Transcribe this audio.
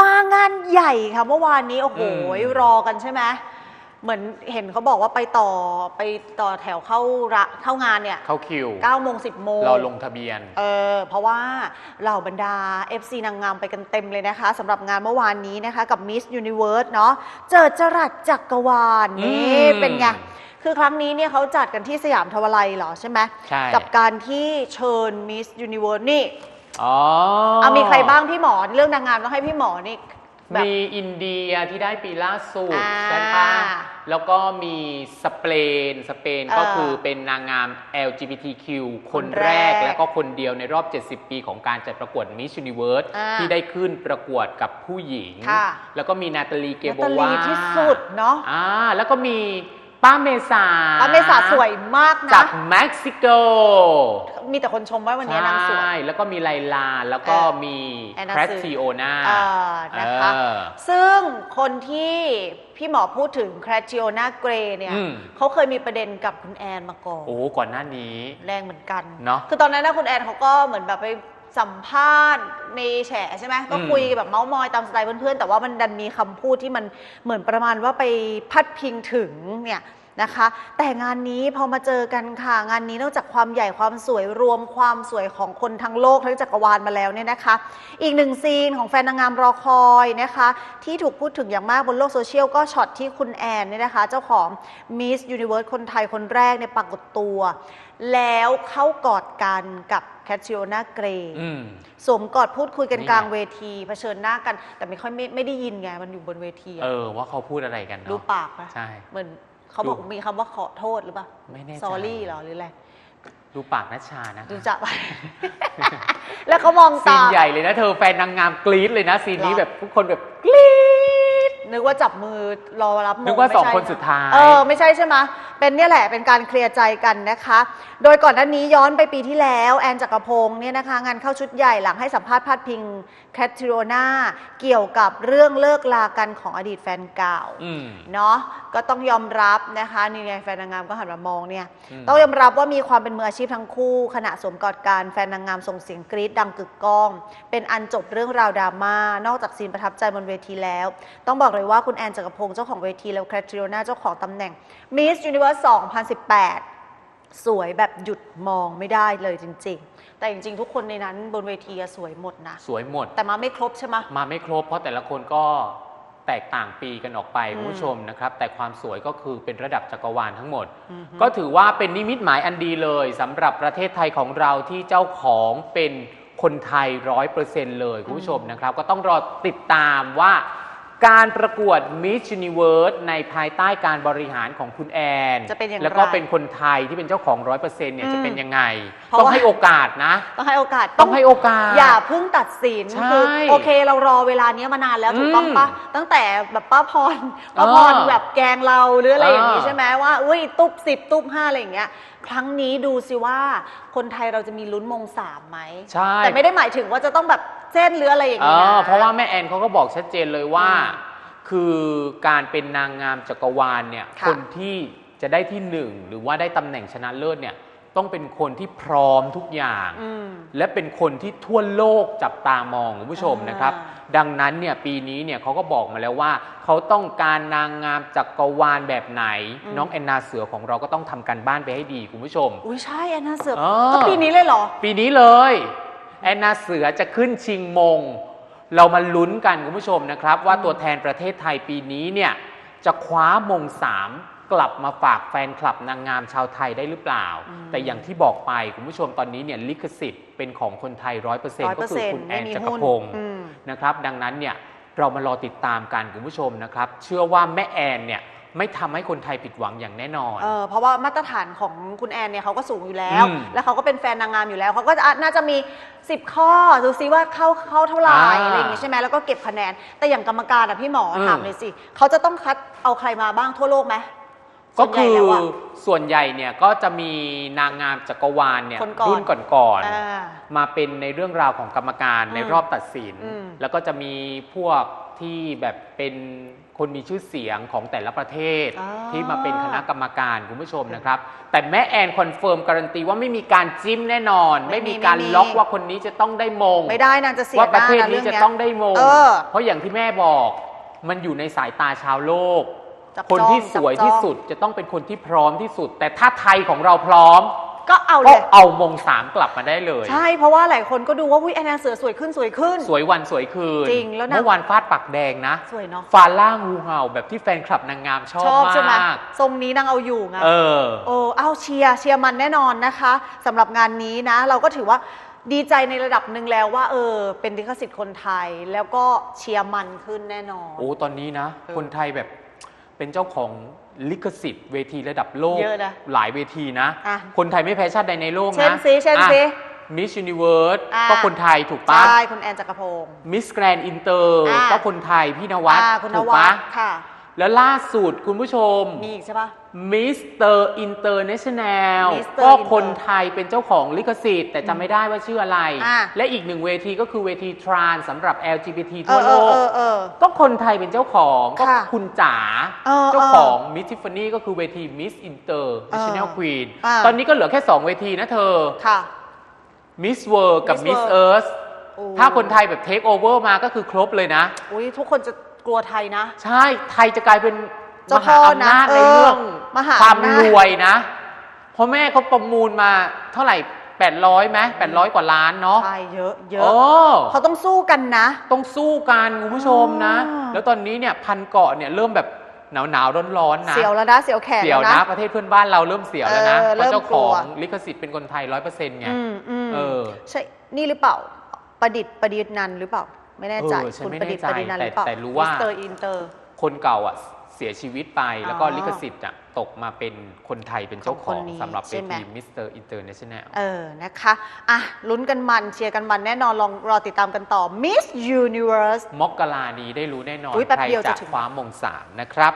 มางานใหญ่ค่ะเมื่อวานนี้ โอ้โหอืมรอกันใช่ไหมเหมือนเห็นเขาบอกว่าไปต่อไปต่อแถวเข้าระเข้างานเนี่ย เข้าคิว9โมง10โมงเราลงทะเบียน เออ เพราะว่าเหล่าบรรดา FC นางงามไปกันเต็มเลยนะคะสำหรับงานเมื่อวานนี้นะคะกับ Miss Universe เนาะเจอจรัสจักรวาลนี่อืมเป็นไงคือครั้งนี้เนี่ยเขาจัดกันที่สยามทวาลัยเหรอใช่ไหมใช่กับการที่เชิญ Miss Universe นี่ อ๋อเอามีใครบ้างพี่หมอเรื่องนางงามต้องให้พี่หมอนี่แบบ มีอินเดียที่ได้ปีล่าสุดอ่าใช่ปะแล้วก็มีสเปน สเปนเออก็คือเป็นนางงาม LGBTQ คนคนแรแรกกและก็คนเดียวในรอบ 70 ปีของการจัดประกวด Miss Universe อ่าที่ได้ขึ้นประกวดกับผู้หญิง ค่ะ แล้วก็มีนาตาลีเกนาโบตาลีวาที่สุดเนาะ อ่าแล้วก็มี ป้าเมษาป้าเมษาสวยมากจานะกเม็กซิโก มีแต่คนชมว่าวันนี้นางสวยใช่แล้วก็มีไลลา แล้วก็เออมีแอนนาแครซือติโอนาเออนะคะเออซึ่งคนที่พี่หมอพูดถึงแครจิโอนาเกรเนี่ยอืมเขาเคยมีประเด็นกับคุณแอนมาก่อน โอ้ ก่อนหน้านี้ แรงเหมือนกัน เนอะคือตอนนั้นนะคุณแอนเขาก็เหมือนแบบไป สัมภาษณ์ในแฉใช่ไหมก็อืมคุยแบบเมาส์มอยตามสไตล์เพื่อนๆ แต่ว่ามันดันมีคำพูดที่มันเหมือนประมาณว่าไปพัดพิงถึงเนี่ย นะคะ แต่งานนี้พอมาเจอกันค่ะ งานนี้นอกจากความใหญ่ความสวยรวมความสวยของคนทั้งโลกทั้งจักรวาลมาแล้วเนี่ยนะคะ อีกหนึ่งซีนของแฟนนางงามรอคอยนะคะ ที่ถูกพูดถึงอย่างมากบนโลกโซเชียลก็ช็อตที่คุณแอนเนี่ยนะคะ เจ้าของ Miss Universe คนไทยคนแรกในยปรากฏตัว แล้วเข้ากอดกันกับแคทริโอนาเกรอืมสวมกอดพูดคุยกันนี่ไงกลางเวทีเผชิญหน้ากัน แต่ไม่ค่อยไม่ไม่ได้ยินไงมันอยู่บนเวทีอะเออว่าเขาพูดอะไรกันเนาะดูปากปะใช่เหมือน เขาบอกดูมีคำว่าขอโทษหรือเปล่าไม่แน่ใจสอรี่เหรอหรืออะไรดูปากนัชชานะดูจะไปแล้วเขามองซีตานใหญ่เลยนะเธอแฟนนางงามกรี๊ดเลยนะซีนนี้หรอแบบทุกคนแบบกรี๊ด นึกว่าจับมือรอรับมงนึกว่าไม่สองใช่คนสุดท้าย เออไม่ใช่ใช่ไหมเป็นเนี่ยแหละเป็นการเคลียร์ใจกันนะคะ โดยก่อนหน้านี้ย้อนไปปีที่แล้วแอนจักรพงศ์เนี่ยนะคะ งานเข้าชุดใหญ่หลังให้สัมภาษณ์พาดพิงแคทริโอนาเกี่ยวกับเรื่องเลิกลากันของอดีตแฟนเก่า อืม เนาะก็ต้องยอมรับนะคะนี่ไงแฟนนางงามก็หันมามองเนี่ย อืม ต้องยอมรับว่ามีความเป็นมืออาชีพทั้งคู่ ขณะสวมกอดการแฟนนางงามส่งเสียงกรี๊ดดังกึกก้อง เป็นอันจบเรื่องราวดราม่านอกจากซีนประทับใจบนเวทีแล้ว ต้องบอกเลยว่าคุณแอนจักรพงศ์เจ้าของเวทีแล้วแคทริโอนาเจ้าของตำแหน่ง Miss Universe 2018 สวยแบบหยุดมองไม่ได้เลยจริง ๆ แต่จริง ๆ ทุกคนในนั้นบนเวทีอะสวยหมดนะ สวยหมด แต่มาไม่ครบใช่ไหม มาไม่ครบ เพราะแต่ละคนก็แตกต่างปีกันออกไปอืมคุณผู้ชมนะครับ แต่ความสวยก็คือเป็นระดับจักรวาลทั้งหมด อือฮึ ก็ถือว่าเป็นนิมิตหมายอันดีเลยสำหรับประเทศไทยของเราที่เจ้าของเป็นคนไทยร้อยเปอร์เซ็นต์เลยคุณผู้ชมนะครับ ก็ต้องรอติดตามว่า การประกวด Miss Universe ในภายใต้การบริหารของคุณแอนจะเป็นอย่างไรแล้วก็เป็นคนไทยที่เป็นเจ้าของร้อยเปอร์เซ็นต์เนี่ยอืมจะเป็นยังไง เพราะต้องว่า ให้โอกาสนะ ต้องให้โอกาสต้องให้โอกาส อย่าเพิ่งตัดสินใช่คือโอเคเรารอเวลานี้มานานแล้วถูกต้องปะอืมตั้งแต่แบบป้าพรป้าพรเออแบบแกล้งเราหรืออะไรอย่างนี้เออ ใช่ไหมว่าอุ้ยตุ๊บสิบตุ๊บห้าอะไรอย่างเงี้ย ครั้งนี้ดูสิว่าคนไทยเราจะมีลุ้นมงสามไหม ใช่ แต่ไม่ได้หมายถึงว่าจะต้องแบบ เส้นหรืออะไรอย่างเอนี้นะอเพราะว่าแม่แอนเขาก็บอกชัดเจนเลยว่าอืมคือการเป็นนางงามจักรวาลเนี่ยค่ะคนที่จะได้ที่หนึ่งหรือว่าได้ตำแหน่งชนะเลิศเนี่ยต้องเป็นคนที่พร้อมทุกอย่างอืมและเป็นคนที่ทั่วโลกจับตามองคุณผู้ชมนะครับอ่าดังนั้นเนี่ยปีนี้เนี่ยเขาก็บอกมาแล้วว่า เขาต้องการนางงามจักรวาลแบบไหน น้องแอนนาเสือของเราก็ต้องทำการบ้านไปให้ดีคุณผู้ชม อุ้ยใช่แอนนาเสือเออก็ปีนี้เลยเหรอ ปีนี้เลย แอนนาเสือจะขึ้นชิงมง เรามาลุ้นกันคุณผู้ชมนะครับ ว่าตัวแทนประเทศไทยปีนี้เนี่ยจะคว้ามงสามกลับมาฝากแฟนคลับนางงามชาวไทยได้หรือเปล่าอืมแต่อย่างที่บอกไปคุณผู้ชมตอนนี้เนี่ยลิขสิทธิ์เป็นของคนไทยร้อยเปอร์เซ็นต์ก็คือคุณแอนจักรพงศ์อืมนะครับ ดังนั้นเนี่ยเรามารอติดตามกันคุณผู้ชมนะครับ เชื่อว่าแม่แอนเนี่ย ไม่ทำให้คนไทยผิดหวังอย่างแน่นอนเออเพราะว่ามาตรฐานของคุณแอนเนี่ยเขาก็สูงอยู่แล้วอืมแล้วเขาก็เป็นแฟนนางงามอยู่แล้วเขาก็จะน่าจะมี 10 ข้อดูซิว่าเข้าเข้าเท่าไหร่อ่าอะไรอย่างงี้ใช่ไหมแล้วก็เก็บคะแนน แต่อย่างกรรมการอะพี่หมออมถามเลยสิเขาจะต้องคัดเอาใครมาบ้างทั่วโลกไหมก็คือส่วนใหญ่แล้วอะส่วนใหญ่เนี่ยก็จะมีนางงามจักรวาลเนี่ยคนก่อนรุ่นก่อนอ่าๆมาเป็นในเรื่องราวของกรรมการในอืมรอบตัดสินอืมแล้วก็จะมีพวกที่แบบเป็น คนมีชื่อเสียงของแต่ละประเทศอ่าที่มาเป็นคณะกรรมการคุณผู้ชมนะครับ แต่แม่แอนคอนเฟิร์มการันตีว่าไม่มีการจิ้มแน่นอน ไม่ไม่มีมีการไม่มี ล็อกว่าคนนี้จะต้องได้มง ไม่ได้นางจะเสียว่าหประน้าเทศนะนี้เรื่องจะเนี้ยต้องได้มง เออ เพราะอย่างที่แม่บอก มันอยู่ในสายตาชาวโลก จับคนจ้องที่สวยจับจ้องที่สุดจะต้องเป็นคนที่พร้อมที่สุด แต่ถ้าไทยของเราพร้อม ก็เอาเลก็ย เอามงสามกลับมาได้เลย ใช่ เพราะว่าหลายคนก็ดูว่าอุ้ยแอนนาเสือสวยขึ้นสวยขึ้น สวยวันสวยคืนจริงแล้วนะ เมื่อวานฟาดปักแดงนะ สวยเนาะฟาล่างูเห่าแบบที่แฟนคลับนางงามชอบชอบใช่ไหมมาก ทรงนี้นางเอาอยู่ไง เออ โอ้เอาเชียร์เชียร์มันแน่นอนนะคะสำหรับงานนี้นะ เราก็ถือว่าดีใจในระดับหนึ่งแล้วว่า เออ เป็นลิขสิทธิ์คนไทย แล้วก็เชียร์มันขึ้นแน่นอน โอ้ ตอนนี้นะเออคนไทยแบบ เป็นเจ้าของลิขสิทธิ์เวทีระดับโลก เยอะนะหลายเวทีนะ อะ คนไทยไม่แพ้ชาติใดในโลกนะเช่นสิเช่นสิ มิสยูนิเวิร์สอะ ก็คนไทยถูกปะใช่คุณแอนจักรพงศ์มิสแกรนอินเตอร์อะ ก็คนไทยพี่นวัดอ่าคุณนถูกวัปะ ดค่ะ แล้วล่าสุดคุณผู้ชมมีอีกใช่ปะ มิสเตอร์อินเตอร์เนชั่นแนล Mr. ก็ Inter คนไทยเป็นเจ้าของลิขสิทธิ์ แต่จำไม่ได้ว่าชื่ออะไร อะ และอีกหนึ่งเวทีก็คือเวทีทรานสำหรับ LGBT เอทั่วอโลเออก เออเออ ก็คนไทยเป็นเจ้าของก็ค่ะคุณจ๋าเออเจ้าของมิสทิฟฟานี่ก็คือเวทีมิสอินเตอร์เนชั่นแนลเออควีนอ่า ตอนนี้ก็เหลือแค่ 2 เวทีนะเธอค่ะ มิสเวิร์กับ Miss มิส World เอิร์ธโอ้ ถ้าคนไทยแบบเทคโอเวอร์มาก็คือครบเลยนะ อุ้ยทุกคนจะ กลัวไทยนะ ใช่ไทยจะกลายเป็นเจ้ามพ่หาออำนาจนะในเออเรื่องมหาความอำนาจรวยนะ เพราะแม่เขาประมูลมาเท่าไหร่800ไหม800กว่าล้านเนาะใช่เยอะเยโอ้อะเขาต้องสู้กันนะ ต้องสู้กันคุณผู้ชมนะอ่าแล้วตอนนี้เนี่ยพันเกาะเนี่ยเริ่มแบบหนาวหนาวร้อนร้อนๆนะเสียวแล้วนะเสียวแขนเสียวแล้วนะ นะ ประเทศเพื่อนบ้านเราเริ่มเสียวแล้วนะเออเพราะเจ้าเริ่มกลัขอว งลิขสิทธิ์เป็นคนไทยร้อยเปอร์เซ็นต์ไงอืมอืมเออ ใช่นี่หรือเปล่า ประดิษฐ์ประดิษฐ์นันหรือเปล่า ไม่แน่ใจเออฉันคุณไม่ประดิษฐ์แน่ใจประดิษฐ์นันหรือเปล่าแต่แต่รู้ว่า มิสเตอร์อินเตอร์ คนเก่าอะเสียชีวิตไปแล้วก็อ๋อลิขสิทธิ์อะตกมาเป็นคนไทยเป็นเจ้าขของอคงนนี้สำหรับใช่เวไหม ทีมิสเตอร์อินเตอร์เนชั่นแนล เออ นะคะ อะ ลุ้นกันมันเชียร์กันมันแน่นอนลองรอติดตามกันต่อ Miss Universe มกรานี้ได้รู้แน่นอน อุ๊ยแป๊บใครเดียวจะจะถึง คว้ามงสามนะครับ